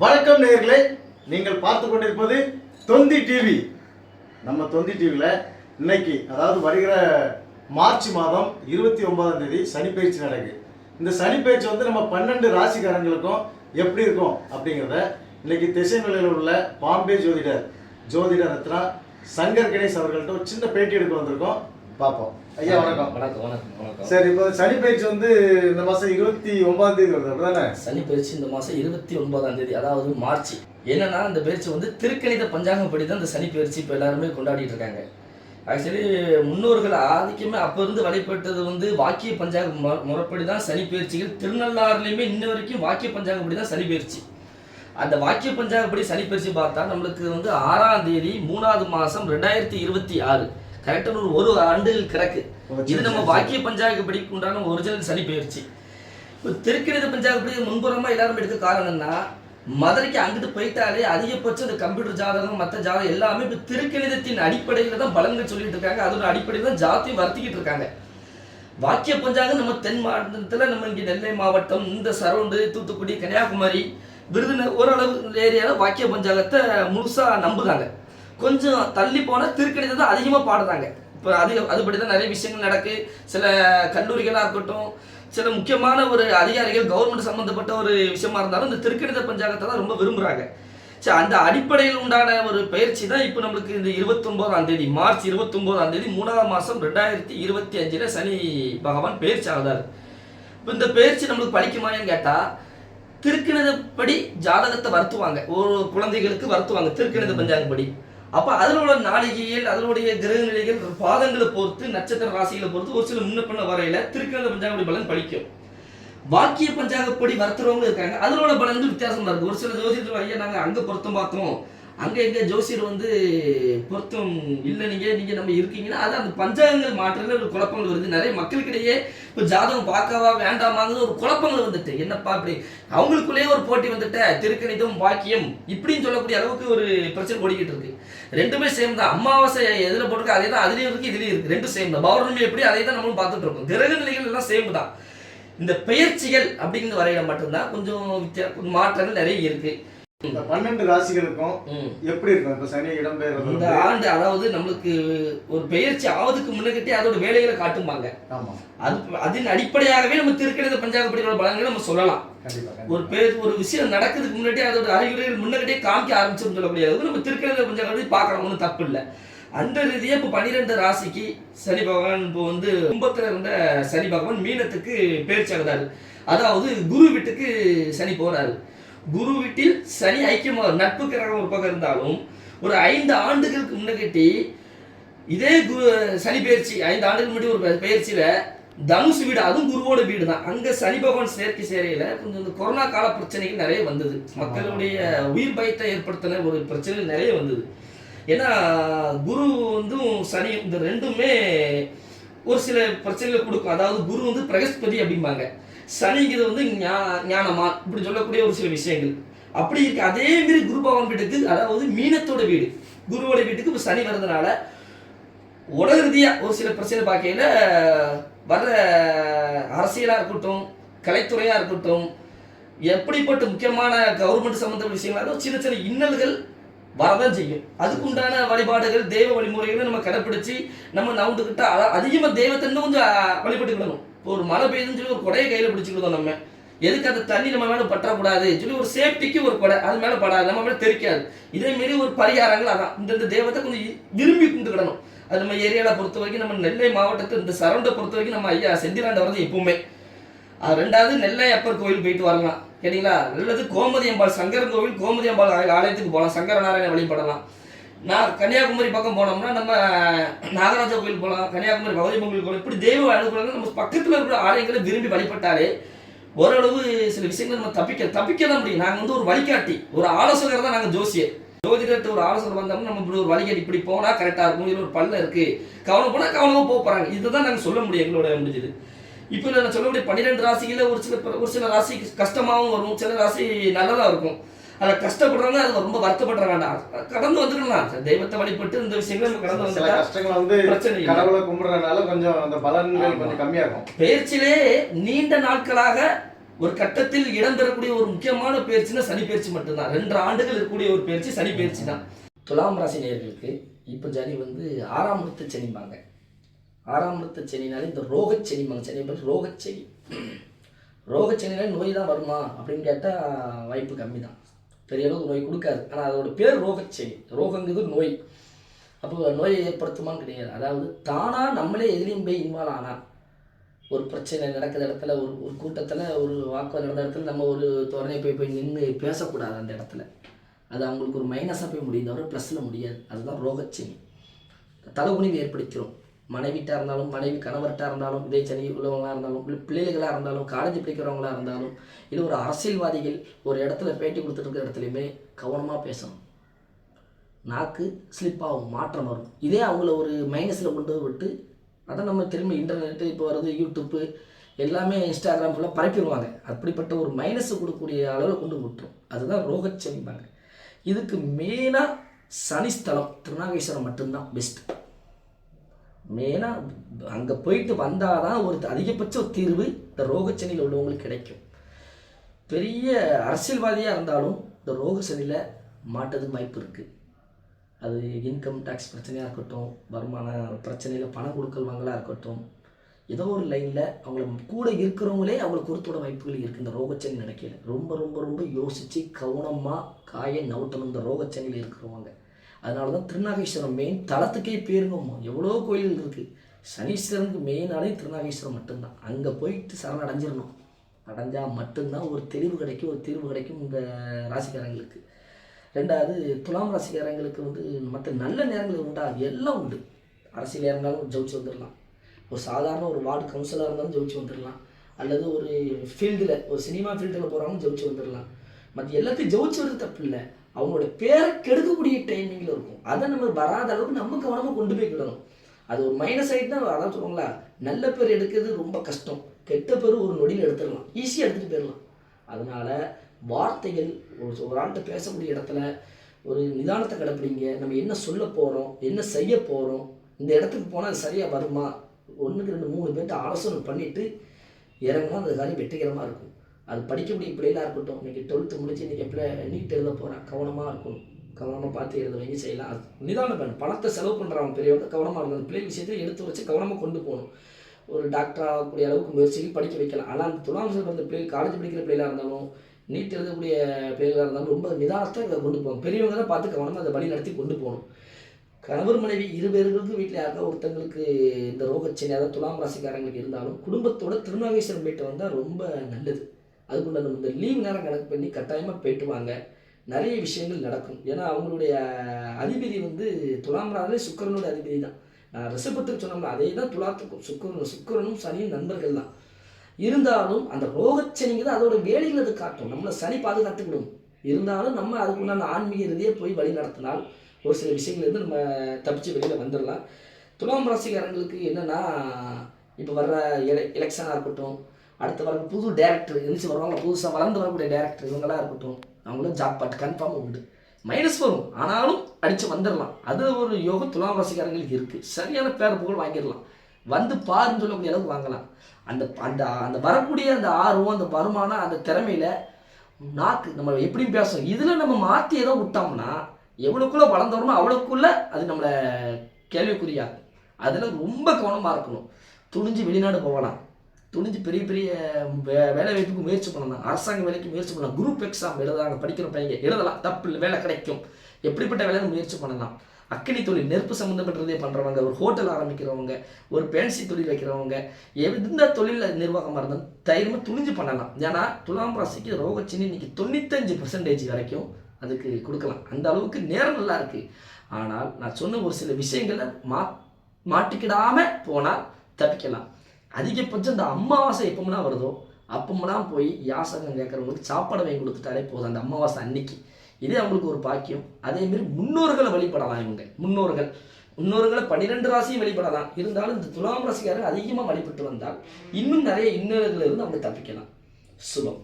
வணக்கம் நேயர்களே நீங்கள் பார்த்து கொண்டிருப்பது தொந்தி டிவி நம்ம தொந்தி டிவியில் இன்னைக்கு அதாவது வருகிற மார்ச் மாதம் இருபத்தி ஒன்பதாம் தேதி சனிப்பயிற்சி நடக்கு இந்த சனிப்பயிற்சி வந்து நம்ம பன்னெண்டு ராசிக்காரங்களுக்கும் எப்படி இருக்கும் அப்படிங்கிறத இன்னைக்கு திசை நிலையில் உள்ள பாம்பே ஜோதிடர் ஜோதிடர் ரத்னா சங்கர் கணேஷ் அவர்கள்ட்ட ஒரு சின்ன பேட்டி எடுக்க வந்திருக்கோம். பார்ப்போம். ஐயா வணக்கம். வணக்கம் வணக்கம் வணக்கம். சரி இப்போ சனிப்பயிற்சி வந்து இந்த மாதம் இருபத்தி ஒன்பதாம் தேதி வருது அப்படிதானே? சனி பயிற்சி இந்த மாசம் இருபத்தி ஒன்பதாம் தேதி அதாவது மார்ச். என்னன்னா இந்த பயிற்சி வந்து திருக்கணித பஞ்சாங்கப்படி தான் இந்த சனி பயிற்சி இப்போ எல்லாருமே கொண்டாடிட்டு இருக்காங்க. ஆக்சுவலி முன்னோர்கள் ஆதிக்கமே அப்போ இருந்து வழிபட்டது வந்து வாக்கிய பஞ்சாங்க முறைப்படி தான் சனி பயிற்சிகள். திருநள்ளாறுலையுமே இன்ன வரைக்கும் வாக்கிய பஞ்சாங்கப்படி தான் சனி பயிற்சி. அந்த வாக்கிய பஞ்சாங்கப்படி சனி பயிற்சி பார்த்தா நம்மளுக்கு வந்து ஆறாம் தேதி மூணாவது மாசம் ரெண்டாயிரத்தி இருபத்தி ஆறு. கரெக்டாக ஒரு ஒரு ஆண்டுகள் கிடக்கு. இது நம்ம வாக்கிய பஞ்சாங்கப்படிக்கு உண்டான ஒரிஜினல் சனி பயிற்சி இப்போ திருக்கணித பஞ்சாங்கப்படி முன்புறமா எல்லாரும் எடுக்க காரணம்னா மதுரைக்கு அங்கிட்டு போயிட்டாலே அதிகபட்சம் இந்த கம்ப்யூட்டர் ஜாதகம் மற்ற ஜாதகம் எல்லாமே இப்போ திருக்கணிதத்தின் அடிப்படையில் தான் பலன்கள் சொல்லிட்டு இருக்காங்க. அதோட அடிப்படையில் தான் ஜாத்தியம் வர்த்திக்கிட்டு இருக்காங்க. வாக்கிய பஞ்சாங்கம் நம்ம தென் மாவட்டத்தில் நம்ம இங்கே நெல்லை மாவட்டம் இந்த சரௌண்டு தூத்துக்குடி கன்னியாகுமரி விருதுநகர் ஓரளவு ஏரியாவில் வாக்கிய பஞ்சாங்கத்தை முழுசாக நம்புதாங்க கொஞ்சம் தள்ளி போனால் திருக்கணிதத்தை அதிகமாக பாடுறாங்க. இப்போ அதிக அதுபடி தான் நிறைய விஷயங்கள் நடக்கு. சில கல்லூரிகளாக இருக்கட்டும் சில முக்கியமான ஒரு அதிகாரிகள் கவர்மெண்ட் சம்மந்தப்பட்ட ஒரு விஷயமா இருந்தாலும் இந்த திருக்கணித பஞ்சாங்கத்தை தான் ரொம்ப விரும்புகிறாங்க சரி அந்த அடிப்படையில் உண்டான ஒரு பயிற்சி தான் இப்போ நம்மளுக்கு இந்த இருபத்தொம்போதாம் தேதி மார்ச் இருபத்தொம்போதாம் தேதி மூணாவது மாதம் ரெண்டாயிரத்தி இருபத்தி அஞ்சில் சனி பகவான் பயிற்சி ஆகுதார் இப்போ இந்த பயிற்சி நம்மளுக்கு படிக்குமான்னு கேட்டால் திருக்கணிதப்படி ஜாதகத்தை வருத்துவாங்க. ஒரு குழந்தைகளுக்கு வருத்துவாங்க திருக்கணித பஞ்சாங்கப்படி. அப்போ அதில் உள்ள நாளிகைகள் அதனுடைய கிரக நிலைகள் பாதங்களை பொறுத்து நட்சத்திர ராசிகளை பொறுத்து ஒரு சில முன்ன பண்ண வரையில திருக்கணித பஞ்சாங்கப்படி பலன் படிக்கும் வாக்கிய பஞ்சாங்கப்படி வருத்துறவங்க இருக்காங்க. அதனோட வந்து வித்தியாசமா இருக்கு. ஒரு சில ஜோசியத்தில் ஐயா நாங்கள் அங்கே பொருத்தம் பார்த்தோம் அங்கே எங்க ஜோசியர் வந்து பொருத்தம் இல்லை நீங்க நீங்க நம்ம இருக்கீங்கன்னா அது அந்த பஞ்சாங்கங்கள் மாற்றல ஒரு குழப்பங்கள் வருது. நிறைய மக்களுக்கிடையே இப்போ ஜாதகம் பார்க்கவா வேண்டாமாங்கிற ஒரு குழப்பங்கள் வந்துட்டு. என்னப்பா அப்படி அவங்களுக்குள்ளேயே ஒரு போட்டி வந்துட்ட. திருக்கணிதம் வாக்கியம் இப்படின்னு சொல்லக்கூடிய அளவுக்கு ஒரு பிரச்சனை ஓடிக்கிட்டு இருக்கு. ரெண்டுமே சேம் தான். அமாவாசை எதில் போட்டுக்க அதே தான் அதுலேயும் இருக்குது இதுலேயும் இருக்கு. ரெண்டும் சேம் தான். பௌர்ணமி எப்படி அதே தான் நம்மளும் பார்த்துட்டு இருக்கோம். கிரக நிலைகள் எல்லாம் சேம் தான். இந்த பெயர்ச்சிகள் அப்படிங்கிற வரையில மட்டும்தான் கொஞ்சம் வித்தியா- மாற்றங்கள் நிறைய இருக்கு. இந்த பன்னெண்டு ராசிகளுக்கும். எப்படி இருக்கும்? இப்ப சனி இடம்பெயர்றது இந்த? ஆண்டு அதாவது நம்மளுக்கு ஒரு பெயர்ச்சி ஆவதுக்கு முன்னகிட்டே அதோட வேலைகளை காட்டுவாங்க ஆமா. அது அதன் அடிப்படையாகவே நம்ம திருக்கணித பஞ்சாங்கப்படியோட பலன்களை நம்ம சொல்லலாம். ஒரு. பேர் ஒரு விஷயம் நடக்கிறதுக்கு முன்னாடி அதோட அறிகுறிகள் முன்னாடியே காமிக்க ஆரம்பிச்சுன்னு சொல்லக்கூடிய அளவுக்கு நம்ம திருக்கணித பஞ்சாங்கப்படி பார்க்கலாம் ஒன்றும் தப்பு இல்லை. அந்த ரீதியாக இப்போ பன்னிரெண்டு ராசிக்கு சனி பகவான் இப்போ வந்து கும்பத்தில் இருந்த சனி பகவான் மீனத்துக்கு பயிற்சி ஆகுதாரு அதாவது குரு வீட்டுக்கு சனி போறாரு. குரு வீட்டில் சனி ஐக்கியமாக நட்பு கிரகம் ஒரு பக்கம் இருந்தாலும் ஒரு ஐந்து ஆண்டுகளுக்கு முன்னகட்டி இதே குரு சனி பயிற்சி ஐந்து ஆண்டுக்கு முன்னாடி ஒரு பயிற்சியில் பயிற்சியில தனுசு வீடு அதுவும் குருவோட வீடு தான் அங்க சனி பகவான் சேர்க்கை சேரையில கொஞ்சம் இந்த கொரோனா கால பிரச்சனைகள் நிறைய வந்தது. மக்களுடைய உயிர் பயத்தை ஏற்படுத்தின ஒரு பிரச்சனை நிறைய வந்தது. ஏன்னா குரு வந்து சனி இந்த ரெண்டுமே ஒரு சில பிரச்சனைகளை கொடுக்கும். அதாவது குரு வந்து பிரகஸ்பதி அப்படிம்பாங்க. சனிங்கிறது வந்து ஞா- இப்படி சொல்லக்கூடிய ஒரு சில விஷயங்கள். அப்படி இருக்கு. அதே மாதிரி குரு பகவான் வீட்டுக்கு அதாவது மீனத்தோட வீடு. குருவோட வீட்டுக்கு இப்போ சனி வர்றதுனால உலக ஒரு சில பிரச்சனை பார்க்கையில வர்ற அரசியலா இருக்கட்டும் கலைத்துறையா இருக்கட்டும் எப்படிப்பட்ட முக்கியமான கவர்மெண்ட் சம்மந்த விஷயங்களா சின்ன சின்ன இன்னல்கள் வரதான் செய்யும். அதுக்குண்டான வழிபாடுகள் தெய்வ வழிமுறைகளை நம்ம கடைப்பிடிச்சு நம்ம நவுண்டுக்கிட்ட அதிகமாக அதிகமா தெய்வத்தை இன்னும் கொஞ்சம் வழிபட்டு வழிபட்டுக்கிடணும் இப்போ ஒரு மழை பெய்யுதுன்னு சொல்லி ஒரு கொடையை கையில் பிடிச்சிக்கிட்டோம் நம்ம. எதுக்கு அந்த தண்ணி நம்ம மேலே பற்றக்கூடாது? சொல்லி ஒரு சேஃப்டிக்கு ஒரு கொடை. அது மேலே படாது. நம்ம மேலே தெரிக்காது. இதே மாரி ஒரு பரிகாரங்கள் அதான். இந்த தெய்வத்தை கொஞ்சம் விரும்பி கும்பிட்டுக்கிடணும் அது நம்ம ஏரியாவில் பொறுத்த வரைக்கும் நம்ம நெல்லை மாவட்டத்தை இந்த சரௌண்டை பொறுத்த வரைக்கும் நம்ம ஐயா செந்திலாண்ட வரது எப்பவுமே. அது ரெண்டாவது நெல்லை அப்பர் கோயில் போயிட்டு வரலாம். கேட்டிங்களா? நல்லது கோமதி அம்பாள் சங்கரன் கோவில் கோமதி அம்பாள் ஆலய- ஆலயத்துக்கு போகலாம். சங்கர நாராயண வழிபடலாம். நான் கன்னியாகுமரி பக்கம் போனோம்னா நம்ம நாகராஜா கோயில் போகலாம். கன்னியாகுமரி பகவதி கோயில் போகலாம் இப்படி தெய்வ அனுகூலங்கள் நம்ம பக்கத்தில் இருக்கிற ஆலயங்களை விரும்பி வழிபட்டாலே ஓரளவு சில விஷயங்கள் நம்ம தப்பிக்க தப்பிக்க தான் முடியும். நாங்கள் வந்து ஒரு வழிகாட்டி ஒரு ஆலோசகர் தான் நாங்கள் ஜோசியர். ஜோதிடத்தை ஒரு ஆலோசனை வந்தோம்னா நம்ம இப்படி ஒரு வழிகாட்டி இப்படி போனால் கரெக்டாக இருக்கும். இதுல ஒரு பல்ல இருக்குது கவனம் போனால் கவனமாக போக போகிறாங்க இதுதான் நாங்கள் சொல்ல முடியும் எங்களோட முடிஞ்சது. இப்போ நான் சொல்லக்கூடிய பன்னிரெண்டு ராசிகளில் ஒரு சில ஒரு சில ராசி கஷ்டமாகவும் வரும். சில ராசி நல்லதாக இருக்கும். அதில் கஷ்டப்படுறவங்க அது ரொம்ப வருத்தப்படுற வேண்டாம். கடந்து வந்துக்கலாம் தெய்வத்தை வழிபட்டு இந்த விஷயங்களை நம்ம கடந்து வந்துட்டா கஷ்டங்கள் வந்து பிரச்சனை கடவுளை கும்பிடுறதுனால கொஞ்சம் அந்த பலன்கள். கொஞ்சம் கம்மியா இருக்கும் பயிற்சியிலே நீண்ட நாட்களாக ஒரு கட்டத்தில் இடம்பெறக்கூடிய ஒரு முக்கியமான பயிற்சினா சனி பயிற்சி மட்டும்தான். ரெண்டு ஆண்டுகள் இருக்கக்கூடிய ஒரு பயிற்சி சனி பயிற்சி தான் துலாம் ராசி நேயர்களுக்கு இப்போ சனி வந்து ஆறாம் இடத்து சனிம்பாங்க ஆறாம் இடத்து இந்த ரோகச் செடி சனி பேர் ரோகச் சனி ரோகச் நோய் தான் வருமா அப்படின்னு கேட்டால் வாய்ப்பு கம்மி தான் பெரிய அளவுக்கு நோய் கொடுக்காது. ஆனால் அதோட பேர் ரோகச் ரோகங்கிறது நோய். அப்போ நோயை ஏற்படுத்துமான்னு கிடையாது. அதாவது தானாக நம்மளே எதிலையும் போய் இன்வால்வ் ஆனால் ஒரு பிரச்சனை நடக்கிற இடத்துல ஒரு ஒரு கூட்டத்தில் ஒரு வாக்குவாதம் நடந்த இடத்துல நம்ம ஒரு தோரணை போய் போய் நின்று பேசக்கூடாது அந்த இடத்துல. அது அவங்களுக்கு ஒரு மைனஸாக போய் முடியும். தவிர ப்ளஸில் முடியாது. அதுதான் ரோகச்சினி தலைகுனிவு ஏற்படுத்திடும் மனைவிட்டாக இருந்தாலும் மனைவி கணவர்கிட்ட இருந்தாலும் இதே சனி உள்ளவங்களாக இருந்தாலும் பிள்ளைகளாக இருந்தாலும் காலேஜ் படிக்கிறவங்களா இருந்தாலும் இல்லை ஒரு அரசியல்வாதிகள் ஒரு இடத்துல பேட்டி கொடுத்துட்டு இருக்கிற இடத்துலையுமே கவனமாக பேசணும். நாக்கு ஸ்லிப் ஆகும் மாற்றம் வரும். இதே அவங்கள ஒரு மைனஸில் கொண்டு போய் விட்டு அதை நம்ம திரும்ப இன்டர்நெட்டு இப்போ வர்றது யூடியூப்பு எல்லாமே இன்ஸ்டாகிராம் ஃபுல்லாக பரப்பிடுவாங்க. அப்படிப்பட்ட ஒரு மைனஸ் கொடுக்கக்கூடிய அளவில் கொண்டு விட்டுரும். அதுதான் ரோகச்சனிப்பாங்க இதுக்கு மெயினாக சனிஸ்தலம் திருநாகேஸ்வரம் மட்டும்தான் பெஸ்ட்டு மெயினாக அங்கே போயிட்டு வந்தால் தான் ஒரு அதிகபட்ச தீர்வு இந்த ரோகச்சனியில் உள்ளவங்களுக்கு கிடைக்கும். பெரிய அரசியல்வாதியாக இருந்தாலும் இந்த ரோகச்சனியில் மாட்டதுக்கு வாய்ப்பு இருக்குது அது இன்கம் டேக்ஸ் பிரச்சனையாக இருக்கட்டும் வருமான பிரச்சனையில் பணம் கொடுக்கல் வாங்கலாக இருக்கட்டும் ஏதோ ஒரு லைனில் அவங்கள கூட இருக்கிறவங்களே அவங்களுக்கு கொடுத்தோட வாய்ப்புகள் இருக்குது இந்த ரோகச்சனி நினைக்கல ரொம்ப ரொம்ப ரொம்ப யோசித்து கவனமாக காயை நவுட்டணும் இந்த ரோகச்சனியில் இருக்கிறவங்க. அதனால தான் திருநாகேஸ்வரம் மெயின் தளத்துக்கே பேருங்கம்மா எவ்வளோ கோயில்கள் இருக்குது சனீஸ்வரனுக்கு மெயினாலே திருநாகேஸ்வரம் மட்டும்தான். அங்கே போயிட்டு சரண் அடைஞ்சிடணும் அடைஞ்சால் மட்டும்தான் ஒரு தெளிவு கிடைக்கும். ஒரு தீர்வு கிடைக்கும் இந்த ராசிக்காரங்களுக்கு. ரெண்டாவது துலாம் ராசிக்காரங்களுக்கு வந்து மற்ற நல்ல நேரங்கள் உண்டா? எல்லாம் உண்டு. அரசியல் இருந்தாலும் ஜெயிச்சு வந்துடலாம் ஒரு சாதாரண ஒரு வார்டு கவுன்சிலராக இருந்தாலும் ஜெயிச்சு வந்துடலாம் அல்லது ஒரு ஃபீல்டில் ஒரு சினிமா ஃபீல்டில் போகிறவங்க ஜெயிச்சு வந்துடலாம் மற்ற எல்லாத்தையும் ஜெயிச்சு வரது தப்பு இல்லை. அவங்களோட பேரை கெடுக்கக்கூடிய டைமிங்கில் இருக்கும். அதை நம்ம வராத அளவுக்கு நம்ம கவனமாக கொண்டு போய் விடணும். அது ஒரு மைனஸ் ஆகிட்டு தான் அதான் சொல்லுவாங்களா? நல்ல பேர் எடுக்கிறது ரொம்ப கஷ்டம். கெட்ட பேர் ஒரு நொடியில் எடுத்துடலாம். ஈஸியாக எடுத்துகிட்டு போயிடலாம். அதனால் வார்த்தைகள் ஒரு ஒரு ஆள்கிட்ட பேசக்கூடிய இடத்துல ஒரு நிதானத்தை கடைப்பிடிங்க. நம்ம என்ன சொல்ல போகிறோம் என்ன செய்ய போகிறோம் இந்த இடத்துக்கு போனால் அது சரியாக வருமா? ஒன்றுக்கு ரெண்டு மூணு பேர்கிட்ட ஆலோசனை பண்ணிவிட்டு இறங்கினா அந்த காரியம் வெற்றிகரமாக இருக்கும். அது படிக்கக்கூடிய பிள்ளைகளாக இருக்கட்டும். இன்றைக்கி டுவெல்த்து முடிச்சு இன்றைக்கி பிள்ளை நீட் எழுத போகிறான் கவனமாக இருக்கணும். கவனமாக பார்த்து எழுத வாங்கி செய்யலாம். அது நிதானம் பண்ணணும் பணத்தை செலவு பண்ணுறவங்க பெரியவங்க கவனமாக இருக்கணும். பிள்ளை விஷயத்தில் எடுத்து வச்சு கவனமாக கொண்டு போகணும். ஒரு டாக்டர் ஆகக்கூடிய அளவுக்கு முயற்சிக்கு படிக்க வைக்கலாம். ஆனால் அந்த துலாம் பிறந்த பிள்ளைகள் காலேஜ் படிக்கிற பிள்ளைகளாக இருந்தாலும் நீட் எழுதக்கூடிய பிள்ளைகளாக இருந்தாலும் ரொம்ப நிதானத்தை இதை கொண்டு போகணும். பெரியவங்க தான் பார்த்து கவனமாக அதை வழி நடத்தி கொண்டு போகணும். கணவர் மனைவி இருபேர்களுக்கு வீட்டில் யாருக்கா ஒருத்தங்களுக்கு இந்த ரோகச்சனி அதாவது துலாம் ராசிக்காரங்களுக்கு இருந்தாலும் குடும்பத்தோட திருநாகேஸ்வரம் போயிட்டு வந்தால் ரொம்ப நல்லது. அதுக்குள்ள நம்ம இந்த லீவ் நேரம் கணக்கு பண்ணி கட்டாயமாக போயிட்டு வாங்க. நிறைய விஷயங்கள் நடக்கும். ஏன்னா அவங்களுடைய அதிபதி வந்து துலாம் ராசிலே சுக்கரனுடைய அதிபதி தான். நான் ரிஷபத்துக்கு சொன்னோம்ல அதே தான் துலாத்துக்கும். சுக்கரனும் சுக்கரனும் சனியும் நண்பர்கள் தான். இருந்தாலும் அந்த ரோகச்சனிங்க தான் அதோட வேலைகள் அது காட்டும். நம்மளை சனி பாதுகாத்துக்கணும் இருந்தாலும் நம்ம அதுக்குண்டான ஆன்மீக ரீதியாக போய் வழி நடத்தினால் ஒரு சில விஷயங்கள் இருந்து நம்ம தப்பிச்சு வெளியில் வந்துடலாம் துலாம் ராசிக்காரங்களுக்கு என்னென்னா இப்போ வர்ற எல எலெக்ஷனாக இருக்கட்டும் அடுத்து வர புது டேரக்டர் எழுந்து வருவாங்க புதுசாக வளர்ந்து வரக்கூடிய டேரக்டர் இவங்களாம் இருக்கட்டும் அவங்களும் ஜாப் பாட் கன்ஃபார்மாக உண்டு. மைனஸ் வரும் ஆனாலும் அடித்து வந்துடலாம் அது ஒரு யோக துலாம் ராசிக்காரங்களுக்கு இருக்குது சரியான பேர் புகழ் வாங்கிடலாம் வந்து பாருன்னு சொல்லக்கூடிய அளவுக்கு வாங்கலாம். அந்த அந்த அந்த வரக்கூடிய அந்த ஆர்வம் அந்த வருமானம் அந்த திறமையில நாக்கு நம்ம எப்படியும் பேசும் இதில் நம்ம மாற்றி ஏதோ விட்டோம்னா எவ்வளோக்குள்ளே வளர்ந்தோமோ அவ்வளோக்குள்ளே அது நம்மளை கேள்விக்குறியாகும் அதில் ரொம்ப கவனமாக இருக்கணும். துணிஞ்சு வெளிநாடு போகலாம். துணிஞ்சு பெரிய பெரிய வே வேலை வாய்ப்புக்கு முயற்சி பண்ணலாம் அரசாங்க வேலைக்கு முயற்சி பண்ணலாம். குரூப் எக்ஸாம் எழுதுறாங்க படிக்கிற பையங்க. எழுதலாம். தப்பு இல்லை. வேலை கிடைக்கும். எப்படிப்பட்ட வேலை முயற்சி பண்ணலாம். அக்கினி தொழில் நெருப்பு சம்மந்தப்பட்டதே பண்ணுறவங்க ஒரு ஹோட்டல் ஆரம்பிக்கிறவங்க ஒரு பேன்சி தொழில் வைக்கிறவங்க எந்த தொழில் நிர்வாகமாக இருந்தாலும் தைரியமாக துணிஞ்சு பண்ணலாம். ஏன்னா துலாம் ராசிக்கு ரோகச்சினி இன்னைக்கு தொண்ணூத்தஞ்சு பர்சன்டேஜ் வரைக்கும் அதுக்கு கொடுக்கலாம். அந்த அளவுக்கு நேரம் நல்லா இருக்குது ஆனால் நான் சொன்ன ஒரு சில விஷயங்களை மா மாட்டிக்கிடாமல் போனால் தப்பிக்கலாம். அதிகபட்சம் இந்த அமாவாசை எப்பமெல்லாம் வருதோ அப்பமெல்லாம் போய் யாசகம் கேட்குறவங்களுக்கு சாப்பாடு வாங்கி கொடுத்துட்டாலே போதும். அந்த அமாவாசை அன்னைக்கு. இதே அவங்களுக்கு ஒரு பாக்கியம். அதேமாரி முன்னோர்களை வழிபடலாம் இவங்க. முன்னோர்கள். முன்னோர்களை பன்னிரெண்டு ராசியும் வழிபடலாம். இருந்தாலும் இந்த துலாம் ராசிக்காரர்கள் அதிகமாக வழிபட்டு வந்தால் இன்னும் நிறைய இன்னல்கள் இருந்து அவங்க தப்பிக்கலாம். சுபம்.